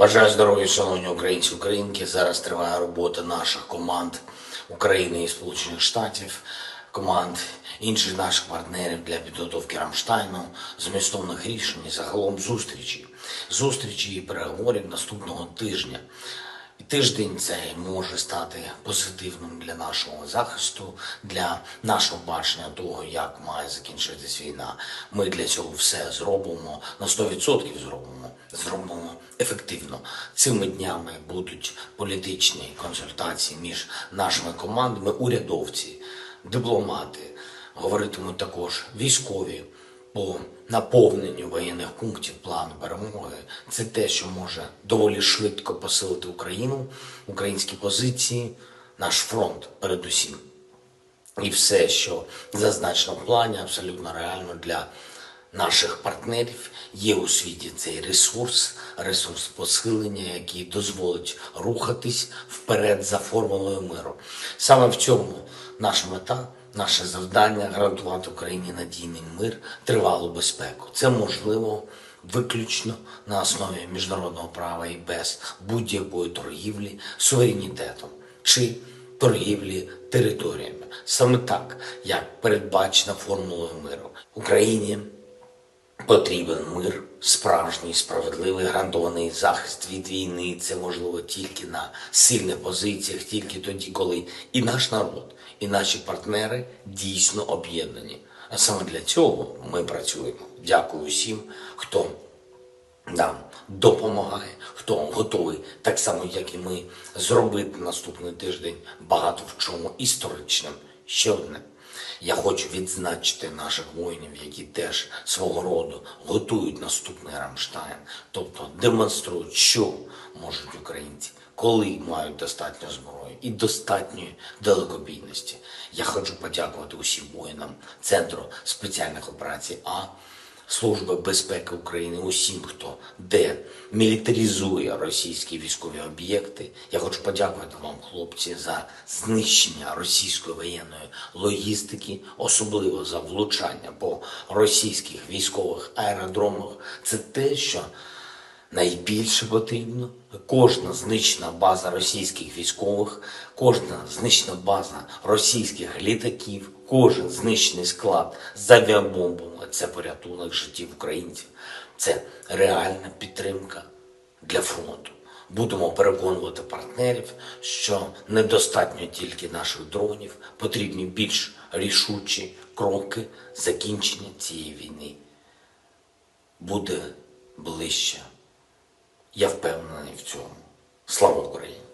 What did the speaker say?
Бажаю здоров'я, шановні українці українки. Зараз триває робота наших команд України і Сполучених Штатів, команд інших наших партнерів для підготовки Рамштайну, змістовних рішень і загалом зустрічі. Зустрічі і переговорів наступного тижня. Тиждень цей може стати позитивним для нашого захисту, для нашого бачення того, як має закінчитись війна. Ми для цього все зробимо на 100% зробимо, зробимо ефективно. Цими днями будуть політичні консультації між нашими командами, урядовці, дипломати. Говоритимуть також військові по наповненню воєнних пунктів плану перемоги. Це те, що може доволі швидко посилити Україну, українські позиції, наш фронт передусім. І все, що зазначено в плані, абсолютно реально для наших партнерів. Є у світі цей ресурс, ресурс посилення, який дозволить рухатись вперед за формулою миру. Саме в цьому наша мета, наше завдання гарантувати Україні надійний мир, тривалу безпеку. Це можливо виключно на основі міжнародного права і без будь-якої торгівлі суверенітетом чи торгівлі територіями. Саме так, як передбачено формулою миру. Україні потрібен мир, справжній, справедливий, гарантований захист від війни. Це можливо тільки на сильних позиціях, тільки тоді, коли і наш народ, і наші партнери дійсно об'єднані. А саме для цього ми працюємо. Дякую всім, хто нам допомагає, хто готовий, так само як і ми, зробити наступний тиждень багато в чому історичним. Ще одне. Я хочу відзначити наших воїнів, які теж свого роду готують наступний Рамштайн, тобто демонструють, що можуть українці, коли мають достатньо зброї і достатньої далекобійності. Я хочу подякувати усім воїнам Центру спеціальних операцій А. Служби безпеки України, усім, хто де мілітаризує російські військові об'єкти. Я хочу подякувати вам, хлопці, за знищення російської воєнної логістики, особливо за влучання по російських військових аеродромах. Це те, що найбільше потрібно. Кожна знищена база російських військових, кожна знищена база російських літаків, кожен знищений склад з авіабомбами це порятунок життів українців. Це реальна підтримка для фронту. Будемо переконувати партнерів, що недостатньо тільки наших дронів, потрібні більш рішучі кроки закінчення цієї війни. Буде ближче. Я впевнений в цьому. Слава Україні!